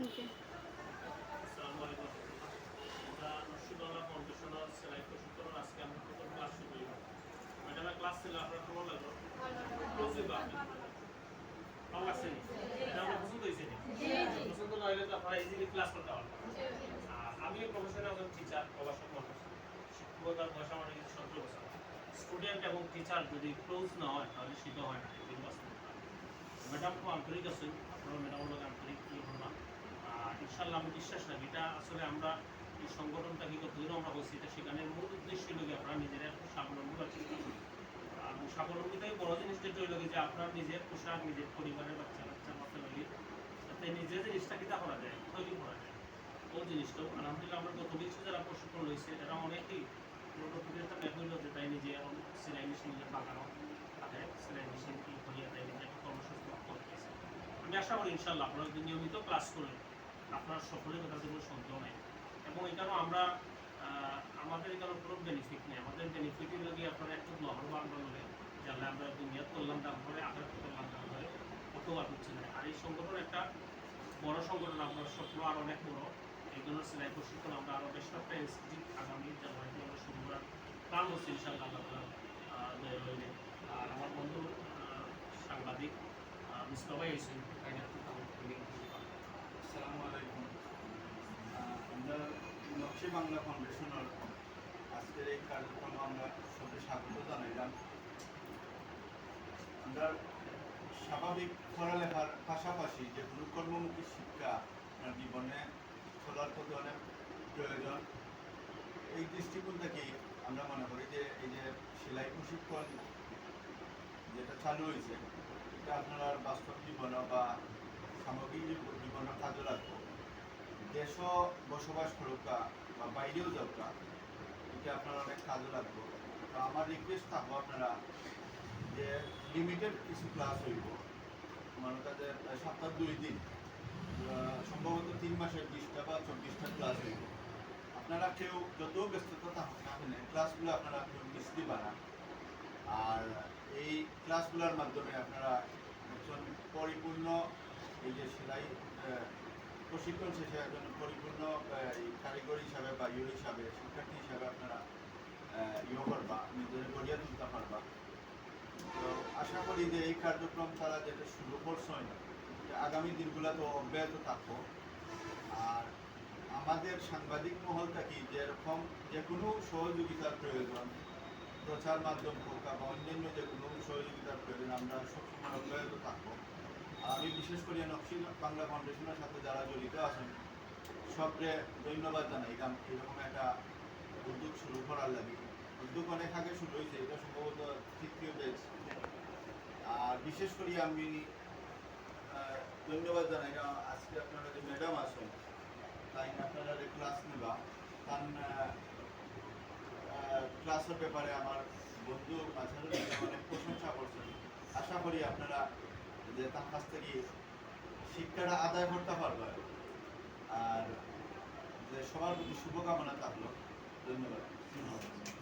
নি নি না হলে আমি প্রফেশনাল টিচার প্রবাসক মানুষ শিক্ষকতার বয়স আমার বছর স্টুডেন্ট এবং টিচার যদি ক্লোজ না হয়, তাহলে শিখা হয় না। এই ম্যাডাম খুব আন্তরিক আছেন আপনারা ম্যাডামের আন্তরিক ইয়ে করলাম আর ইনশাল্লাহ আমি বিশ্বাস রাখি। এটা আসলে আমরা এই সংগঠনটা কি গেলে আমরা বলছি, এটা সেখানে মূল উদ্দেশ্য হলো কি আপনারা নিজেরা একটু স্বাবলম্বী করুন। আর স্বাবলম্বীটাই বড় জিনিস যেটা হইল যে আপনার নিজের পোশাক, নিজের পরিবারের বাচ্চা বাচ্চা মাথা লাগে যাতে নিজের জিনিসটা কিতা করা যায়, তৈরি করা যায়। ওই জিনিসটাও আলহামদুলিল্লাহ আমরা গত কিছু যারা প্রশিক্ষণ রয়েছে এরা অনেকেই যে তাই নিজে এখন সেলাই মেশিন নিজে বাগানো তাদের সেলাই মেশিন কি করিয়া তাই নিজে একটা কর্মসংস্থান করে দিয়েছে আমি আশা করি ইনশাল্লাহ আপনারা নিয়মিত ক্লাস করেন আপনার সকলের কথা কোনো সন্দেহ নেই। এবং এখানেও আমরা আমাদের এখানে কোনো বেনিফিট নেই। আমাদের বেনিফিটের লগে আপনারা একটু নহরবান বললে জানলে আমরা দুনিয়াত করলাম তারপরে আঘাত করলাম তারপরে অতবার হচ্ছে না। আর এই সংগঠন একটা বড় সংগঠন আপনার স্বপ্ন আর অনেক বড়। এই জন্য সেলাই প্রশিক্ষণ আমরা আরও বেশ কয়েকটা ইনস্টিটিউট আগামী জানুয়ারিতে আমরা শুরু করার প্ল্যান হচ্ছে ইনশাআল্লাহ আল্লাহ। আর আমার বন্ধু সাংবাদিক মুস্তফাই হয়েছেন তাইলে একটু তাদের থেকে আসসালামু আলাইকুম আহ, আমরা নকশি বাংলা ফাউন্ডেশনের আজকের এই কার্যক্রম আমরা সবাই স্বাগত জানাইলাম। আমরা স্বাভাবিক পড়ালেখার পাশাপাশি যে কর্মমুখী শিক্ষা জীবনে চলার প্রতি অনেক প্রয়োজন, এই দৃষ্টিকোণ থেকেই আমরা মনে করি যে এই যে সেলাই প্রশিক্ষণ যেটা চালু হয়েছে, এটা আপনারা বাস্তব জীবনে বা সামগ্রিক জীব- জীবনে কাজে লাগবে। দেশ বসবাস করুকা বা বাইরেও যাওকা এটা আপনারা অনেক কাজে লাগবে। তো আমার রিকোয়েস্ট থাকব আপনারা যে লিমিটেড কিছু ক্লাস হইব। মনে কাজে সপ্তাহ দুই দিন সম্ভবত তিন মাসের বিশটা বা চব্বিশটা ক্লাস হইব। আপনারা কেউ যত ব্যস্ততা থাকুক না কেন ক্লাসগুলো আপনারা কেউ মিস দিবা না। আর এই ক্লাসগুলোর মাধ্যমে আপনারা একজন পরিপূর্ণ এই যে সেলাই প্রশিক্ষণ শেষে একজন পরিপূর্ণ কারিগর হিসাবে বা ইয়ে হিসাবে, শিক্ষার্থী হিসাবে আপনারা ইয়ে করবা নিজের গড়িয়া তুলতে পারবা। তো আশা করি যে এই কার্যক্রম তারা যেটা শুরু করছেন আগামী দিনগুলো তো অব্যাহত থাকব। আর আমাদের সাংবাদিক মহল থেকে যেরকম যে কোনো সহযোগিতার প্রয়োজন, প্রচার মাধ্যম হোক বা অন্যান্য যে কোনো সহযোগিতার প্রয়োজন, আমরা সবসময় অব্যাহত থাকব। আমি বিশেষ করে নকশি বাংলা ফাউন্ডেশনের সাথে যারা জড়িত আছেন সবরে ধন্যবাদ জানাই। কারণ এরকম একটা উদ্যোগ শুরু করার লাগে। উদ্যোগ অনেক আগে শুরু হয়েছে, এটা সম্ভবত তৃতীয় ব্যাচ আর বিশেষ করে আমি ধন্যবাদ জানাই। কারণ আজকে আপনারা যে ম্যাডাম আছেন, তাই আপনারা যে ক্লাস নেবা, তার ক্লাসের ব্যাপারে আমার বন্ধু মাঝারুল অনেক প্রশংসা করছেন। আশা করি আপনারা যে তার কাছ থেকে শিক্ষাটা আদায় করতে পারবে। আর যে সবার প্রতি শুভকামনা থাকল। ধন্যবাদ।